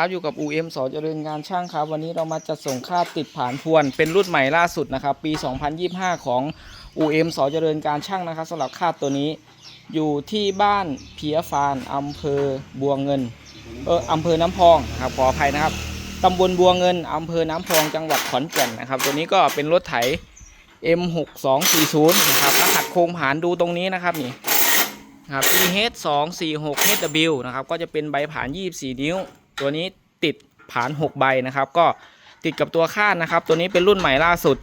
ครับอยู่กับ UM สอเจริญงานช่างครับ วันนี้เรามาจัดส่งค่าติดผ่านพวน เป็นรุ่นใหม่ล่าสุดนะครับ ปี 2025 ของ UM สอเจริญการช่างนะครับสำหรับค่าตัวนี้อยู่ที่บ้านเพียฟานอำเภอบัวเงินเอออำเภอน้ำพองครับขออภัยนะครับตำบลบัวเงินอำเภอน้ำพองจังหวัดขอนแก่นนะครับ ตัวนี้ก็เป็นรถไถ M6240 นะครับรหัสโครงผานดูตรงนี้นะครับนี่ครับ EH 2 4 6 HW นะครับก็จะเป็นใบผ่าน 24 นิ้ว ตัวนี้ติดผ่าน 6 ใบนะครับ ก็ติดกับตัวคาดนะครับ ตัวนี้เป็นรุ่นใหม่ล่าสุด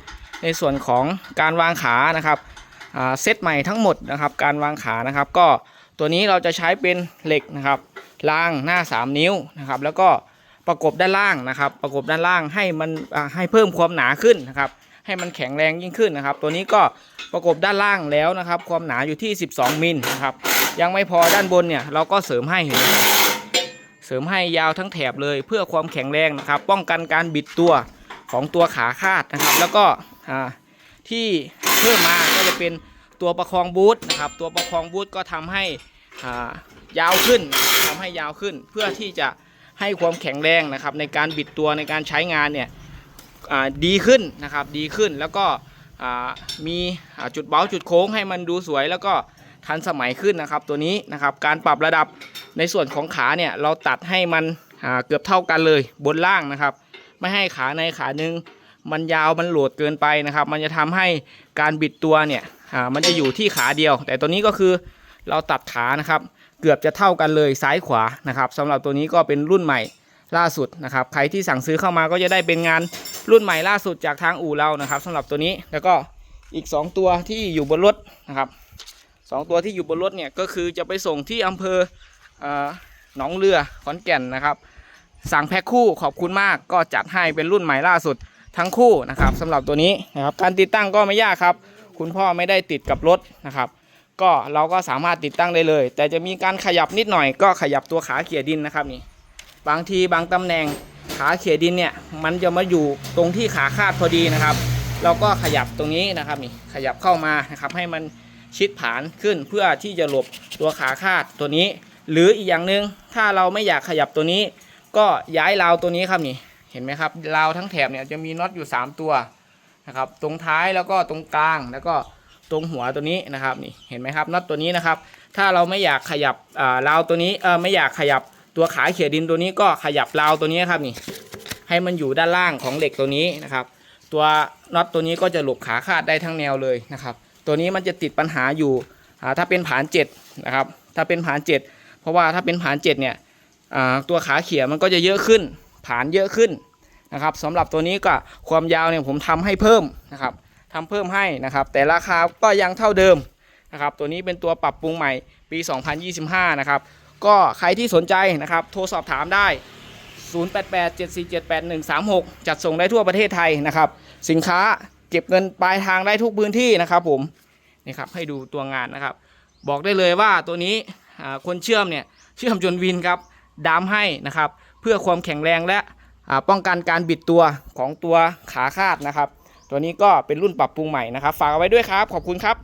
ในส่วนของการวางขานะครับเซตใหม่ทั้งหมดนะครับ การวางขานะครับ ก็ตัวนี้เราจะใช้เป็นเหล็กนะครับรางหน้า 3 นิ้วนะครับ แล้วก็ประกบด้านล่างนะครับ ประกบด้านล่างให้มันให้เพิ่มความหนาขึ้นนะครับ ให้มันแข็งแรงยิ่งขึ้นนะครับ ตัวนี้ก็ประกบด้านล่างแล้วนะครับ ความหนาอยู่ที่ 12 มิลนะครับ ยังไม่พอด้านบนเนี่ยเราก็เสริมให้เห็น เสริมให้ยาวทั้งแถบเลยเพื่อความแข็งแรงนะครับ ป้องกันการบิดตัวของตัวขาคาดนะครับ แล้วก็ที่เพิ่มมาก็จะเป็นตัวประคองบูทนะครับ ตัวประคองบูทก็ทำให้ยาวขึ้นทำให้ยาวขึ้น เพื่อที่จะให้ความแข็งแรงนะครับ ในการบิดตัวในการใช้งานเนี่ยดีขึ้นนะครับดีขึ้นแล้วก็มีจุดเบ้าจุดโค้งให้มันดูสวย แล้วก็ทันสมัยขึ้นนะครับ ตัวนี้นะครับการปรับระดับ ในส่วนของขาเนี่ยเราตัดให้มันเกือบเท่ากันเลยบนล่างนะครับ ไม่ให้ขาในขาหนึ่งมันยาวมันโหลดเกินไปนะครับ มันจะทำให้การบิดตัวเนี่ยมันจะอยู่ที่ขาเดียว แต่ตัวนี้ก็คือเราตัดขานะครับ เกือบจะเท่ากันเลยซ้ายขวานะครับสำหรับตัวนี้ก็เป็นรุ่นใหม่ล่าสุดนะครับใครที่สั่งซื้อเข้ามาก็จะได้เป็นงานรุ่นใหม่ล่าสุดจากทางอู่เรานะครับสำหรับตัวนี้แล้วก็อีก 2 ตัวที่อยู่บนรถนะครับสองตัวที่อยู่บนรถเนี่ยก็คือจะไปส่งที่อำเภอ หนองเรือขอนแก่นนะครับ สั่งแพ็คคู่ขอบคุณมากก็จัดให้เป็นรุ่นใหม่ล่าสุดทั้งคู่นะครับสำหรับตัวนี้นะครับการติดตั้งก็ไม่ยากครับ คุณพ่อไม่ได้ติดกับรถนะครับ ก็เราก็สามารถติดตั้งได้เลย แต่จะมีการขยับนิดหน่อย ก็ขยับตัวขาเขี่ยดินนะครับนี่บางทีบางตำแหน่งขาเขี่ยดินเนี่ยมันจะมาอยู่ตรงที่ขาคาดพอดีนะครับ เราก็ขยับตรงนี้นะครับนี่ขยับเข้ามานะครับให้มันชิดผานขึ้นเพื่อที่จะหลบตัวขาคาดตัวนี้ หรืออีกอย่างหนึ่งถ้าเราไม่อยากขยับตัวนี้ ก็ย้ายราวตัวนี้ครับนี่เห็นไหมครับราวทั้งแถบเนี่ยจะมีน็อตอยู่ 3 ตัวนะครับตรงท้ายแล้วก็ตรงกลางแล้วก็ตรงหัวตัวนี้นะครับนี่เห็นไหมครับน็อตตัวนี้นะครับ ถ้าเราไม่อยากขยับอ่าราวตัวนี้เออไม่อยากขยับตัวขาเขี่ยดินตัวนี้ก็ขยับราวตัวนี้ครับนี่ให้มันอยู่ด้านล่างของเหล็กตัวนี้นะครับ ตัวน็อตตัวนี้ก็จะหลบขาคาดได้ทั้งแนวเลยนะครับ ตัวนี้มันจะติดปัญหาอยู่อ่าถ้าเป็นผานเจ็ดนะครับถ้าเป็นผานเจ็ด เพราะว่าถ้าเป็นผานเจ็ดเนี่ยตัวขาเขี่ยมันก็จะเยอะขึ้น ผานเยอะขึ้นนะครับสำหรับตัวนี้ก็ความยาวเนี่ยผมทำให้เพิ่มนะครับทำเพิ่มให้นะครับแต่ราคาก็ยังเท่าเดิมนะครับตัวนี้เป็นตัวปรับปรุงใหม่ปี 2025 นะครับก็ใครที่สนใจนะครับโทรสอบถามได้ 0887478136 จัดส่งได้ทั่วประเทศไทยนะครับ สินค้าเก็บเงินปลายทางได้ทุกพื้นที่นะครับผมนี่ครับให้ดูตัวงานนะครับ บอกได้เลยว่าตัวนี้ คนเชื่อมเนี่ยเชื่อมจนวินครับดามให้นะครับ เพื่อความแข็งแรงและป้องกันการบิดตัวของตัวขาคาดนะครับ ตัวนี้ก็เป็นรุ่นปรับปรุงใหม่นะครับ ฝากเอาไว้ด้วยครับ ขอบคุณครับ